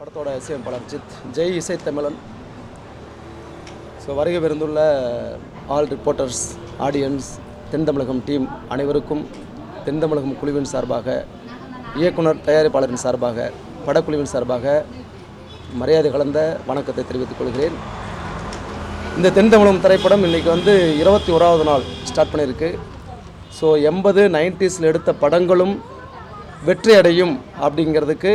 படத்தோட இசையமைப்பாளர் ஜித் ஜெய் இசை தமிழன் ஸோ வருகை விருந்துள்ள ஆல் ரிப்போர்ட்டர்ஸ் ஆடியன்ஸ் தென் தமிழகம் டீம் அனைவருக்கும் தென் தமிழகம் குழுவின் சார்பாக இயக்குனர் தயாரிப்பாளரின் சார்பாக படக்குழுவின் சார்பாக மரியாதை கலந்த வணக்கத்தை தெரிவித்துக் கொள்கிறேன். இந்த தென் தமிழகம் திரைப்படம் இன்றைக்கி வந்து இருபத்தி ஓராவது நாள் ஸ்டார்ட் பண்ணியிருக்கு. ஸோ எண்பது நைன்டிஸில் எடுத்த படங்களும் வெற்றி அடையும் அப்படிங்கிறதுக்கு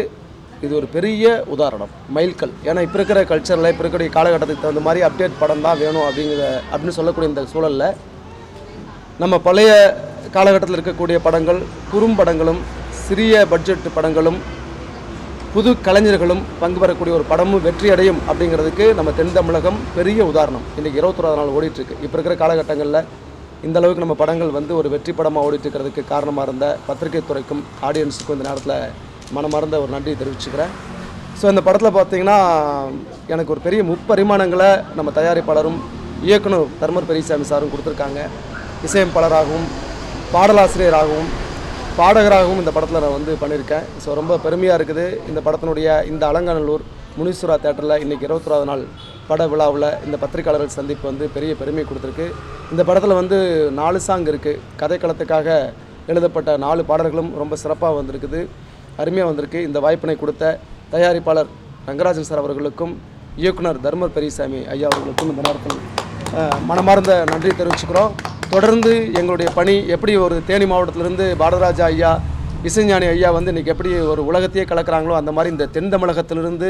இது ஒரு பெரிய உதாரணம் மைல்கல். ஏன்னா இப்போ இருக்கிற கல்ச்சரில் இப்போ இருக்கக்கூடிய காலகட்டத்துக்கு தகுந்த மாதிரி அப்டேட் படம் தான் வேணும் அப்படிங்கிற அப்படின்னு சொல்லக்கூடிய இந்த சூழலில் நம்ம பழைய காலகட்டத்தில் இருக்கக்கூடிய படங்கள் குறும்படங்களும் சிறிய பட்ஜெட் படங்களும் புது கலைஞர்களும் பங்கு பெறக்கூடிய ஒரு படமும் வெற்றி அடையும் அப்படிங்கிறதுக்கு நம்ம தென் தமிழகம் பெரிய உதாரணம். இன்றைக்கி இருபத்தொராது நாள் ஓடிட்டுருக்கு. இப்போ இருக்கிற காலகட்டங்களில் இந்த அளவுக்கு நம்ம படங்கள் வந்து ஒரு வெற்றி படமாக ஓடிட்டுருக்கிறதுக்கு காரணமாக இருந்த பத்திரிகை துறைக்கும் ஆடியன்ஸுக்கும் இந்த நேரத்தில் மனமார்ந்த ஒரு நன்றி தெரிவிச்சுக்கிறேன். ஸோ இந்த படத்தில் பார்த்தீங்கன்னா எனக்கு ஒரு பெரிய முப்பரிமாணங்களை நம்ம தயாரிப்பாளரும் இயக்குனர் தர்மர் பெரியசாமி சாரும் கொடுத்துருக்காங்க. இசையமைப்பாளராகவும் பாடலாசிரியராகவும் பாடகராகவும் இந்த படத்தில் நான் வந்து பண்ணியிருக்கேன். ஸோ ரொம்ப பெருமையாக இருக்குது. இந்த படத்தினுடைய இந்த அலங்காநல்லூர் முனீஸ்வரா தேட்டரில் இன்றைக்கி இருபத்தொராது நாள் பட விழாவில் இந்த பத்திரிகையாளர்கள் சந்திப்பு வந்து பெரிய பெருமை கொடுத்துருக்கு. இந்த படத்தில் வந்து நாலு சாங் இருக்குது கதைக்களத்துக்காக எழுதப்பட்ட நாலு பாடல்களும் ரொம்ப சிறப்பாக வந்திருக்குது. அருமையாக வந்திருக்கு. இந்த வாய்ப்பினை கொடுத்த தயாரிப்பாளர் ரங்கராஜன் சார் அவர்களுக்கும் இயக்குனர் தர்மர் பெரியசாமி ஐயா அவர்களுக்கும் இந்த நேரத்தில் மனமார்ந்த நன்றி தெரிவிச்சுக்கிறோம். தொடர்ந்து எங்களுடைய பணி எப்படி ஒரு தேனி மாவட்டத்திலிருந்து பாரதராஜா ஐயா இசைஞானி ஐயா வந்து இன்றைக்கி எப்படி ஒரு உலகத்தையே கலக்கிறாங்களோ அந்த மாதிரி இந்த தென் தமிழகத்திலிருந்து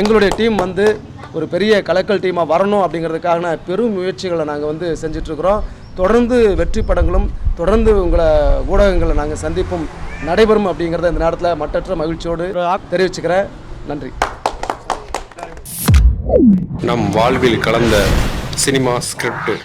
எங்களுடைய டீம் வந்து ஒரு பெரிய கலக்கல் டீமாக வரணும் அப்படிங்கிறதுக்கான பெரும் முயற்சிகளை நாங்கள் வந்து செஞ்சிட்ருக்கிறோம். தொடர்ந்து வெற்றி படங்களும் தொடர்ந்து உங்களை ஊடகங்களை நாங்கள் சந்திப்போம் நடைபெறும் அப்படிங்கிறத இந்த நேரத்தில் மட்டற்ற மகிழ்ச்சியோடு தெரிவிச்சுக்கிறேன். நன்றி. நம் வாழ்வில் கலந்த சினிமா ஸ்கிரிப்ட்